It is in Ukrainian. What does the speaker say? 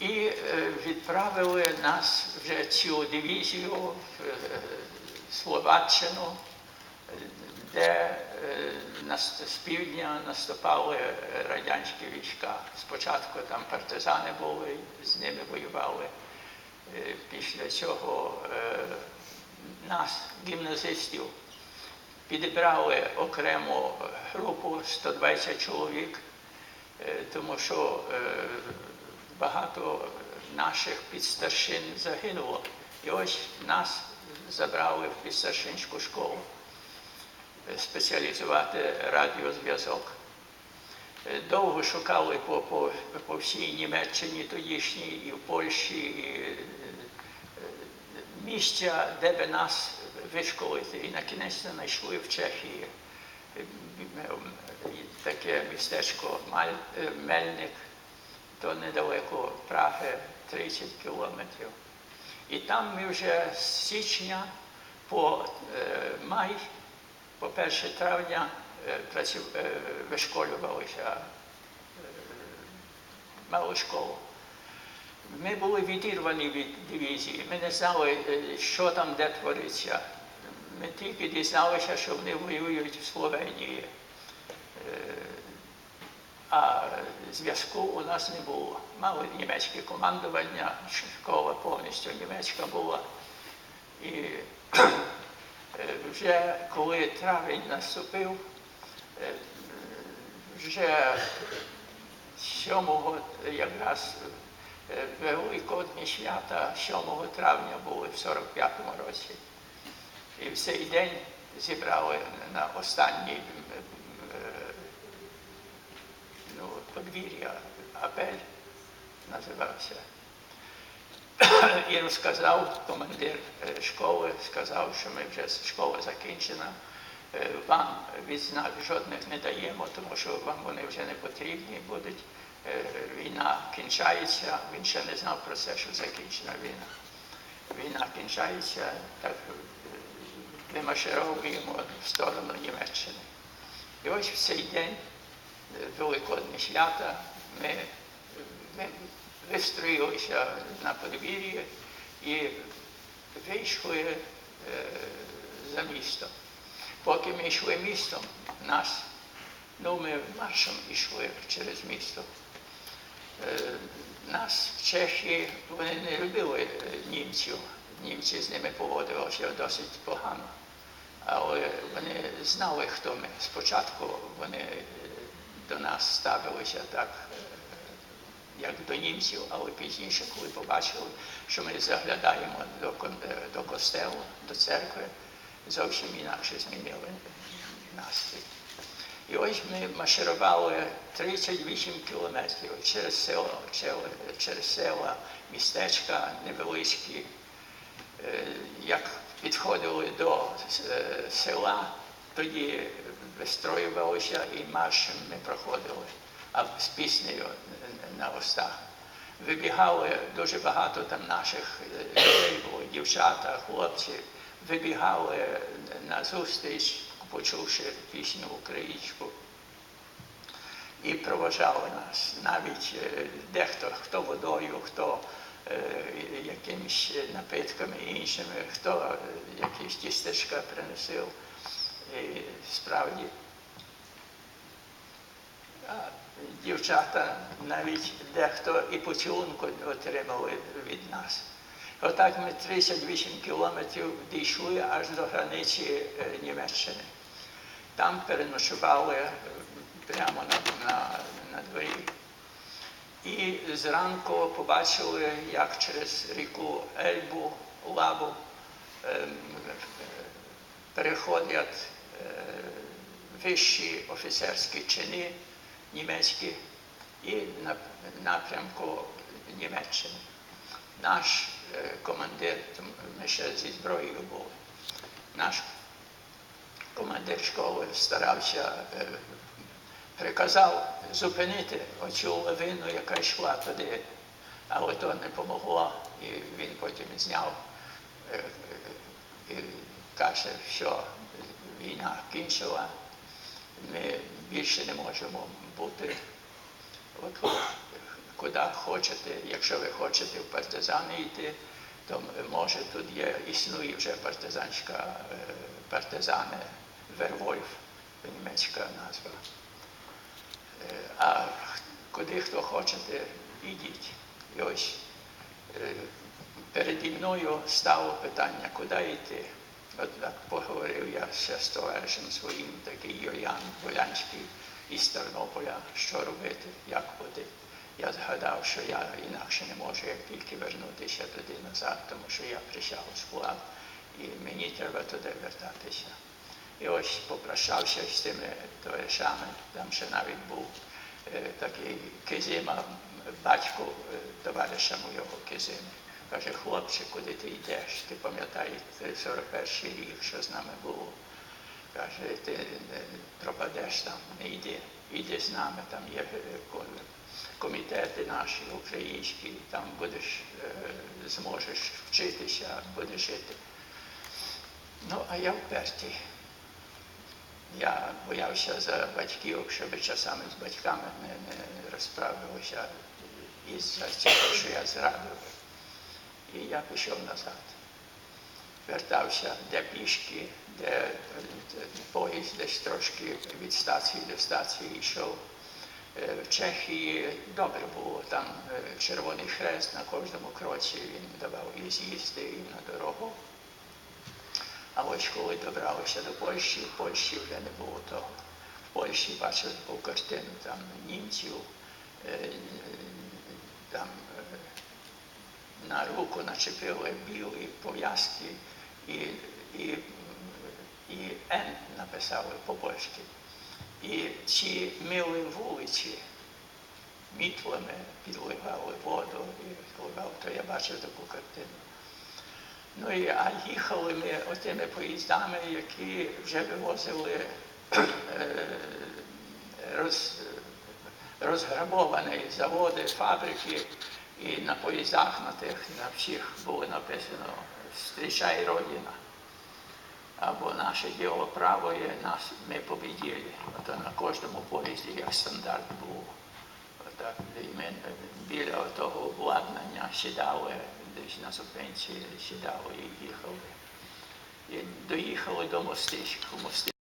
І е, відправили нас вже цілу дивізію в е, Словаччину, де е, з півдня наступали радянські війська. Спочатку там партизани були, з ними воювали. Після цього нас, гімназистів, підібрали окрему групу 120 чоловік, тому що багато наших підстаршин загинуло. І ось нас забрали в підстаршинську школу е, спеціалізувати радіозв'язок. Е, Довго шукали по, по, по всій Німеччині тодішній, і в Польщі, і е, місця, де би нас вишколити. І на кінець знайшли в Чехії таке містечко Мельник, то недалеко Праги, 30 кілометрів. І там ми вже з січня по е, май, по 1 травня е, е, вишколювалися, мали школу. Ми були відірвані від дивізії, ми не знали, що там де твориться. Ми тільки дізналися, що вони воюють в Словенії. А зв'язку у нас не було. Мали німецьке командування, школа повністю німецька була. І вже коли травень наступив, вже 7 якраз великодні свята 7 травня були в 45-му році. І в цей день зібрали на останній ну, подвір'я Апель називався. І розказав командир е, школи, сказав, що ми вже школа закінчена. Е, Вам відзнак жодних не даємо, тому що вам вони вже не потрібні будуть. Е, Війна кінчається. Він ще не знав про це, що закінчена війна. Війна кінчається, так вимашировуємо в сторону Німеччини. І ось в цей день Великодні свята ми, ми вистроїлися на подвір'ї і вийшли е, за місто. Поки ми йшли містом, нас, ну ми маршем йшли через місто. Е, Нас в Чехії вони не любили е, німців. Німці з ними поводилися досить погано. Але вони знали, хто ми. Спочатку вони е, до нас ставилися так, як до німців, але пізніше, коли побачили, що ми заглядаємо до, е, до костелу, до церкви, зовсім інакше змінили настрій. І ось ми марширували 38 кілометрів через через, через села, містечка невеличкі. Е, Як підходили до е, села, тоді вистроювалися і маршем ми проходили, а з піснею на устах. Вибігали дуже багато там наших е, людей було, дівчата, хлопці, вибігали на зустріч, почувши пісню українську. І проважали нас. Навіть е, дехто, хто водою, хто е, якимись напитками іншими, хто якісь тістечка приносив. І справді а дівчата навіть дехто і поцілунку отримали від нас. Отак ми 38 кілометрів дійшли аж до границі е, Німеччини. Там переночували е, прямо на, на, на дворі. І зранку побачили, як через ріку Ельбу, Лабу ем, е, переходять е, вищі офіцерські чини німецькі і на напрямку Німеччини. Наш командир, ми ще зі зброєю були, наш командир школи старався, приказав зупинити оцю лавину, яка йшла туди, але то не помогло, і він потім зняв і каже, що війна кінчила, ми більше не можемо бути. От куди хочете. Якщо ви хочете в партизани йти, то може тут є, існує вже партизанська е, партизани Вервольф, німецька назва. Е, А куди хто хочете, ідіть. І ось е, переді мною стало питання, куди йти. От так поговорив я ще з товаришем своїм, такий Юліан Волянський із Тернополя, що робити, як бути. Я згадав, що я інакше не можу, як тільки вернутися туди назад, тому що я прийшов у склад, і мені треба туди вертатися. І ось попрощався з тими товаришами, там ще навіть був е, такий Кизима, батько е, товариша моєго Кизими. Каже, хлопче, куди ти йдеш? Ти пам'ятаєш 41 рік, що з нами було. Каже, ти пропадеш там, не йди, йди з нами, там є комітети наші українські, там будеш, е, зможеш вчитися, будеш жити. Ну, а я впертий. Я боявся за батьків, щоб часами з батьками не, не розправилися із-за цього, що я зрадив. І я пішов назад. Вертався де пішки, де е, поїзд десь трошки від стації до стації йшов. Е, В Чехії добре було, там е, Червоний Хрест на кожному кроці він давав і з'їзди, і на дорогу. А ось коли добралися до Польщі, в Польщі вже не було того. В Польщі бачив таку картину там німців, е, на руку начепили білі пов'язки і, і, і Н написали по-польськи. І ці мили вулиці мітлами підливали воду і вливали, то я бачив таку картину. Ну і а їхали ми отими поїздами, які вже вивозили роз, розграбовані заводи, фабрики, і на поїздах на тих на всіх було написано Зустрічай Родина. Або наше діло правое, нас ми побіділи. Ото на кожному поїзді як стандарт був. Отак, ми біля того обладнання сідали десь на зупинці, сідали і їхали. І доїхали до мостичку. Мости